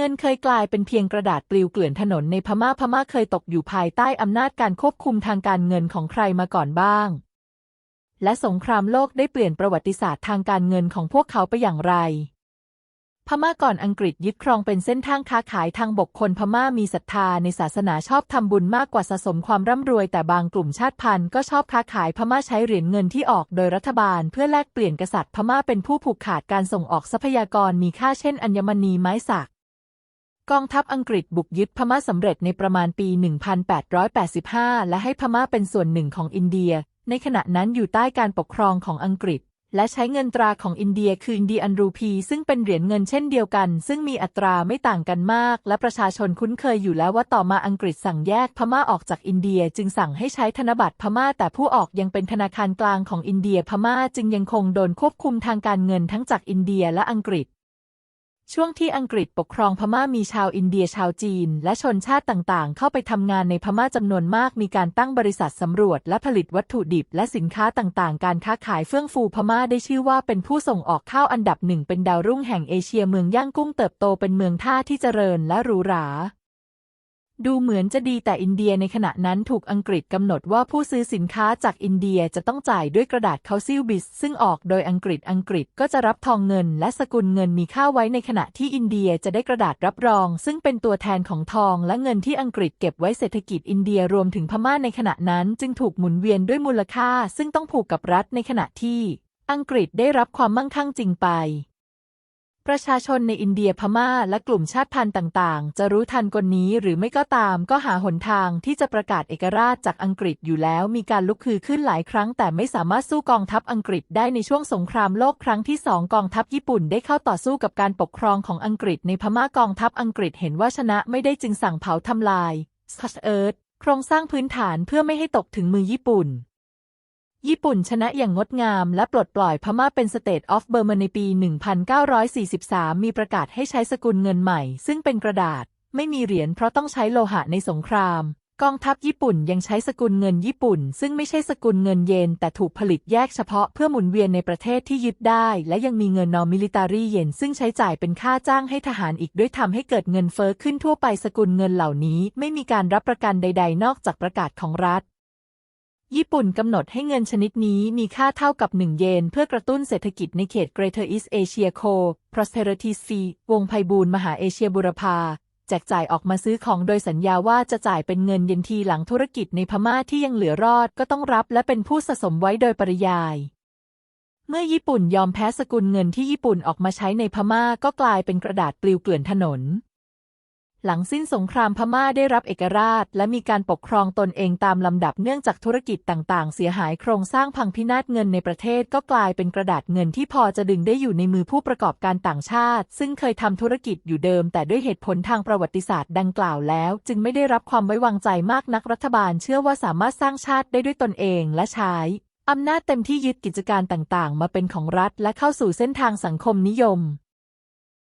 เงินเคยกลายเป็นเพียงกระดาษปลิวเกลื่อนถนนในพม่าพม่าเคยตกอยู่ภายใต้อำนาจการควบคุมทางการเงินของใครมาก่อนบ้าง และสงครามโลกได้เปลี่ยนประวัติศาสตร์ทางการเงินของพวกเขาไปอย่างไร พม่าก่อนอังกฤษยึดครองเป็นเส้นทางค้าขายทางบกคนพม่ามีศรัทธาในศาสนาชอบทำบุญมากกว่าสะสมความร่ำรวยแต่บางกลุ่มชาติพันธุ์ก็ชอบค้าขายพม่าใช้เหรียญเงินที่ออกโดยรัฐบาล เพื่อแลกเปลี่ยนกษัตริย์พม่าเป็นผู้ผูกขาดการส่งออกทรัพยากรมีค่าเช่น อัญมณีไม้สัก กองทัพอังกฤษบุกยึดพม่าสำเร็จในประมาณปี 1885 และให้พม่าเป็นส่วนหนึ่งของอินเดีย ในขณะนั้นอยู่ใต้การปกครองของอังกฤษ และใช้เงินตราของอินเดียคืออินเดียอันรูพี ซึ่งเป็นเหรียญเงินเช่นเดียวกัน ซึ่งมีอัตราไม่ต่างกันมาก และประชาชนคุ้นเคยอยู่แล้วว่าต่อมาอังกฤษสั่งแยกพม่าออกจากอินเดียจึงสั่งให้ใช้ธนบัตรพม่า แต่ผู้ออกยังเป็นธนาคารกลางของอินเดียพม่าจึงยังคงโดนควบคุมทางการเงินทั้งจากอินเดียและอังกฤษ ช่วงที่อังกฤษปกครองพม่ามีชาวอินเดียชาวจีน และชนชาติต่างๆ เข้าไปทำงานในพม่าจำนวนมาก มีการตั้งบริษัทสำรวจและผลิตวัตถุดิบ และสินค้าต่างๆ การค้าขายเฟื่องฟูพม่าได้ชื่อว่าเป็นผู้ส่งออกข้าวอันดับหนึ่งเป็นดาวรุ่งแห่งเอเชียเมืองย่างกุ้งเติบโตเป็นเมืองท่าที่เจริญและหรูหรา ดูเหมือนจะดีแต่อินเดียในขณะนั้นถูกอังกฤษกำหนดว่าผู้ซื้อสินค้าจากอินเดียจะต้องจ่ายด้วยกระดาษเคาซิลบิส ซึ่งออกโดยอังกฤษอังกฤษก็จะรับทองเงิน และสกุลเงินมีค่าไว้ในขณะที่อินเดียจะได้กระดาษรับรอง ซึ่งเป็นตัวแทนของทองและเงินที่อังกฤษเก็บไว้เศรษฐกิจอินเดียรวมถึงพม่าในขณะนั้น จึงถูกหมุนเวียนด้วยมูลค่า ซึ่งต้องผูกกับรัฐในขณะที่ อังกฤษได้รับความมั่งคั่งจริงไป ประชาชนในอินเดียพม่าและกลุ่มชาติพันธุ์ต่างๆ จะรู้ทันกลนี้หรือไม่ก็ตามก็หาหนทางที่จะประกาศเอกราชจากอังกฤษอยู่แล้ว มีการลุกคือขึ้นหลายครั้ง แต่ไม่สามารถสู้กองทัพอังกฤษได้ในช่วงสงครามโลกครั้งที่สองกองทัพญี่ปุ่นได้เข้าต่อสู้กับการปกครองของอังกฤษในพม่ากองทัพอังกฤษเห็นว่าชนะไม่ได้จึงสั่งเผาทำลายสกอตเอิร์ธโครงสร้างพื้นฐานเพื่อไม่ให้ตกถึงมือญี่ปุ่น ญี่ปุ่นชนะอย่างงดงามและปลดปล่อยพม่าเป็น State of Burma ในปี 1943 มีประกาศให้ใช้สกุลเงินใหม่ ซึ่งเป็นกระดาษ ไม่มีเหรียญเพราะต้องใช้โลหะในสงคราม กองทัพญี่ปุ่นยังใช้สกุลเงินญี่ปุ่น ซึ่งไม่ใช่สกุลเงินเยน แต่ถูกผลิตแยกเฉพาะเพื่อหมุนเวียนในประเทศที่ยึดได้ และยังมีเงินนอมิลิตารีเยน ซึ่งใช้จ่ายเป็นค่าจ้างให้ทหารอีกด้วยทำให้เกิดเงินเฟ้อขึ้นทั่วไปสกุลเงินเหล่านี้ ไม่มีการรับประกันใด ๆ นอกจากประกาศของรัฐ ญี่ปุ่นกำหนดให้เงินชนิดนี้มีค่าเท่ากับ 1 เยน เพื่อกระตุ้นเศรษฐกิจในเขต Greater East Asia Co Prosperity Fee วงไพบูลมหาเอเชียบุรพาแจกจ่ายออกมาซื้อของโดยสัญญาว่าจะจ่ายเป็นเงินเย็นทีหลังธุรกิจในพม่าที่ยังเหลือรอดก็ต้องรับและเป็นผู้สะสมไว้โดยปริยาย เมื่อญี่ปุ่นยอมแพ้สกุลเงินที่ญี่ปุ่นออกมาใช้ในพม่าก็กลายเป็นกระดาษปลิวเกลื่อนถนน หลังสิ้นสงครามพม่าได้รับเอกราช และมีการปกครองตนเองตามลำดับเนื่องจากธุรกิจต่างๆ เสียหายโครงสร้างพังพินาศเงินในประเทศก็กลายเป็นกระดาษเงินที่พอจะดึงได้อยู่ในมือผู้ประกอบการต่างชาติ ซึ่งเคยทำธุรกิจอยู่เดิม แต่ด้วยเหตุผลทางประวัติศาสตร์ดังกล่าวแล้ว จึงไม่ได้รับความไว้วางใจมากนักรัฐบาลเชื่อว่าสามารถสร้างชาติได้ด้วยตนเองและใช้อำนาจเต็มที่ยึดกิจการต่างๆ มาเป็นของรัฐและเข้าสู่เส้นทางสังคมนิยม